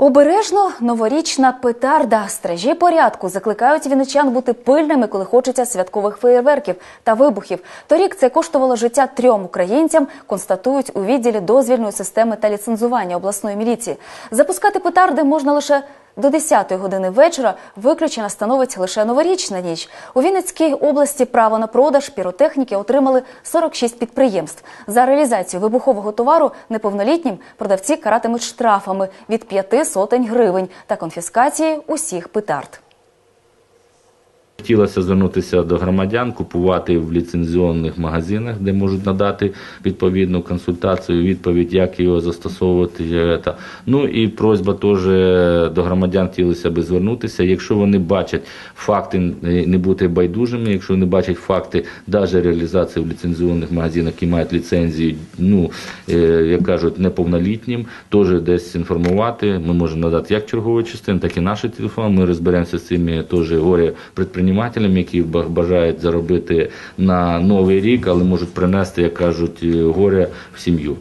Обережно новорічна петарда. Стражі порядку закликають віничан бути пильними, коли хочеться святкових феєрверків та вибухів. Торік це коштувало життя трьом українцям, констатують у відділі дозвільної системи та ліцензування обласної міліції. Запускати петарди можна лише до 10-ї години вечора. Виключена становить лише новорічна ніч. У Вінницькій області право на продаж піротехніки отримали 46 підприємств. За реалізацію вибухового товару неповнолітнім продавці каратимуть штрафами від п'яти сотень гривень та конфіскації усіх петард. Хотілося звернутися до громадян, купувати в ліцензіонних магазинах, де можуть надати відповідну консультацію, відповідь, як його застосовувати. е. Ну і просьба теж до громадян хотілося би звернутися. Якщо вони бачать факти, е, не бути байдужими, якщо вони бачать факти навіть реалізації в ліцензіонних магазинах, які мають ліцензію, ну е, як кажуть, неповнолітнім, теж десь інформувати. Ми можемо надати як чергову частину, так і наші телефони. Ми розберемося з цими теж горе предпринимателями, які ба- бажають заробити на новий рік, але можуть принести, як кажуть, е, горе в сім'ю.